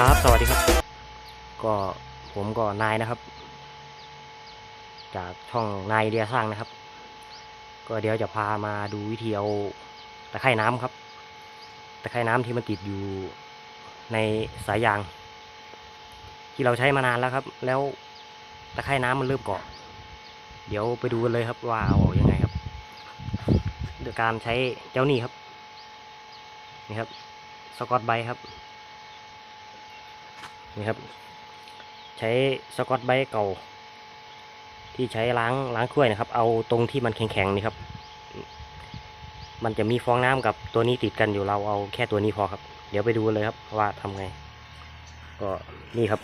ครับ สวัสดีครับ ก็ผมก็นายนะครับ จากช่องนายเดียสร้างนะครับ ก็เดี๋ยวจะพามาดูวิธีเอาตะไคร่น้ำครับ ตะไคร่น้ำที่มันติดอยู่ในสายยาง ที่เราใช้มานานแล้วครับ แล้วตะไคร่น้ำมันเริ่มเกาะ เดี๋ยวไปดูกันเลยครับว่าเอาออกยังไงครับโดยการใช้เจ้านี่ครับ นี่ครับ สกอตไบครับ นี่ครับ ใช้สกอตไบเก่า ที่ใช้ล้างล้างถ้วยนะครับ เอาตรงที่มันแข็งๆนี่ครับ มันจะมีฟองน้ำกับตัวนี้ติดกันอยู่เราเอาแค่ตัวนี้พอครับ เดี๋ยวไปดูเลยครับว่าทำไง ก็นี่ครับ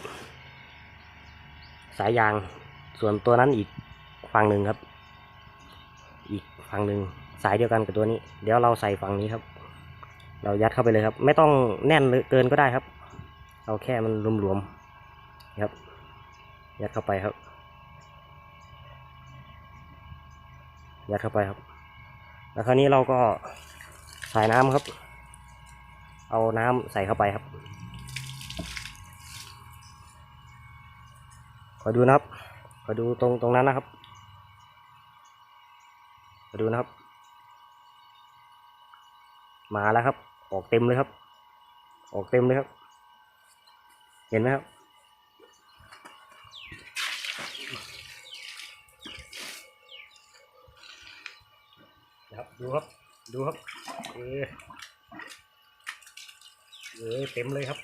สายยางส่วนตัวนั้นอีกฝั่งหนึ่งครับ อีกฝั่งหนึ่งสายเดียวกันกับตัวนี้ เดี๋ยวเราใส่ฝั่งนี้ครับ เรายัดเข้าไปเลยครับ ไม่ต้องแน่นเกินก็ได้ครับ เอาแค่มันหลวมๆนี่ครับ ยัดเข้าไปครับ ยัดเข้าไปครับ แล้วคราวนี้เราก็ใส่น้ำครับ เอาน้ำใส่เข้าไปครับขอดูนะครับขอดูตรงตรงนั้นนะครับขอดูนะครับ มาแล้วครับ ออกเต็มเลยครับ ออกเต็มเลยครับ เห็นไหมครับนะครับ ดูครับ ดูครับ เออเออเต็มเลยครับ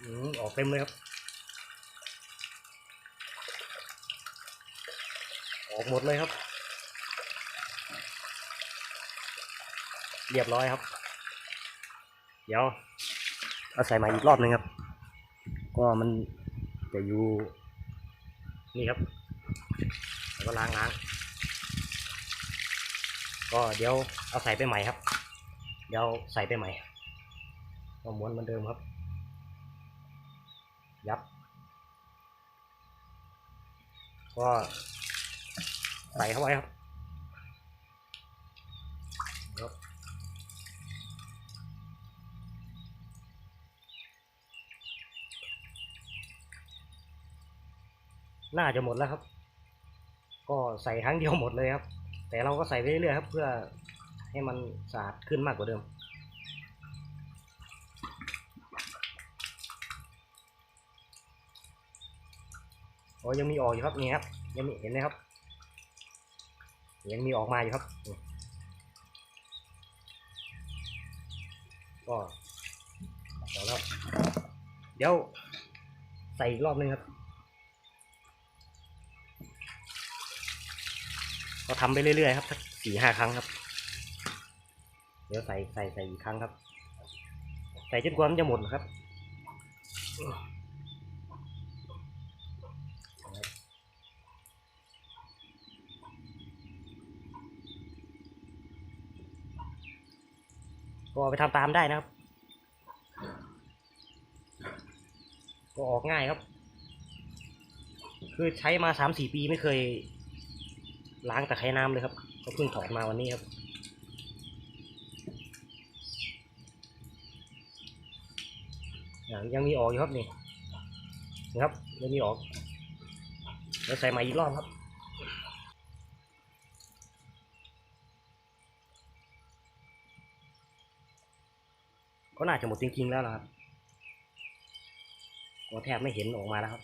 อืมออกเต็มเลยครับ ออกหมดเลยครับ เรียบร้อยครับ เดี๋ยว เอาใส่มาอีกรอบหนึ่งครับ ก็มันจะอยู่ นี่ครับ แล้วก็ล้างล้างก็เดี๋ยวเอาใส่ไปใหม่ครับ เดี๋ยวใส่ไปใหม่ก็ม้วนเหมือนเดิมครับ ยับ ก็ใส่เข้าไว้ครับครับ น่าจะหมดแล้วครับ ก็ใส่ครั้งเดียวหมดเลยครับ แต่เราก็ใส่ไปเรื่อยๆครับ เพื่อให้มันสะอาดขึ้นมากกว่าเดิม โอ้ยังมีออกอยู่ครับนี่ครับ ยังมีเห็นไหมครับ ยังมีออกมาอยู่ครับ ก็พอแล้วเดี๋ยวใส่อีกรอบนึงครับ ก็ทำไปเรื่อยๆครับสักสี่ห้าครั้งครับ เดี๋ยวใส่ใส่ใส่อีกครั้งครับ ใส่จนกว่ามันจะหมดนะครับก็ไปทำตามได้นะครับ ก็ออกง่ายครับ คือใช้มาสามสี่ปีไม่เคย ล้างตะไคร่น้ำเลยครับก็เพิ่งถอดมาวันนี้ครับยังยังมีออกอยู่ครับนี่นะครับยังมีออกเดี๋ยวใส่ใหม่อีกรอบครับก็น่าจะหมดจริงๆแล้วนะครับก็แทบไม่เห็นออกมาแล้วครับ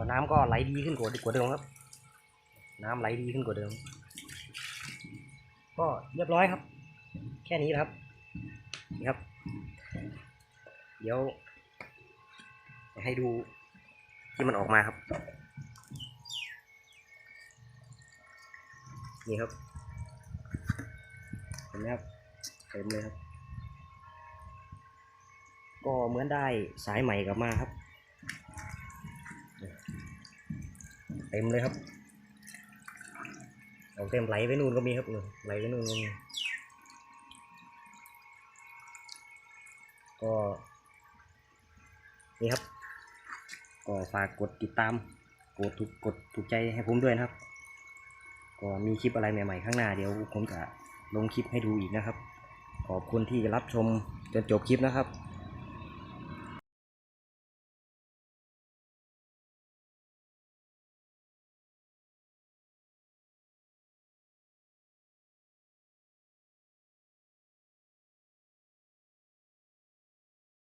ก็ น้ำก็ไหลดีขึ้นกว่ากว่าเดิมครับ น้ำไหลดีขึ้นกว่าเดิม ก็เรียบร้อยครับ แค่นี้ครับนี่ครับ เดี๋ยว ให้ดูที่มันออกมาครับ นี่ครับเห็นไหมครับเต็มเลยครับ ก็เหมือนได้สายใหม่กลับมาครับ ต็มเลยครับเอาเต็มไหลไปนู่นก็มีครับนู่นไหลไปนู่นก็มีก็นี่ครับ ก็ฝากกดติดตาม กดถูกกดถูกใจให้ผมด้วยนะครับ ก็มีคลิปอะไรใหม่ๆข้างหน้าเดี๋ยวผมจะลงคลิปให้ดูอีกนะครับ ขอบคุณที่รับชมจนจบคลิปนะครับ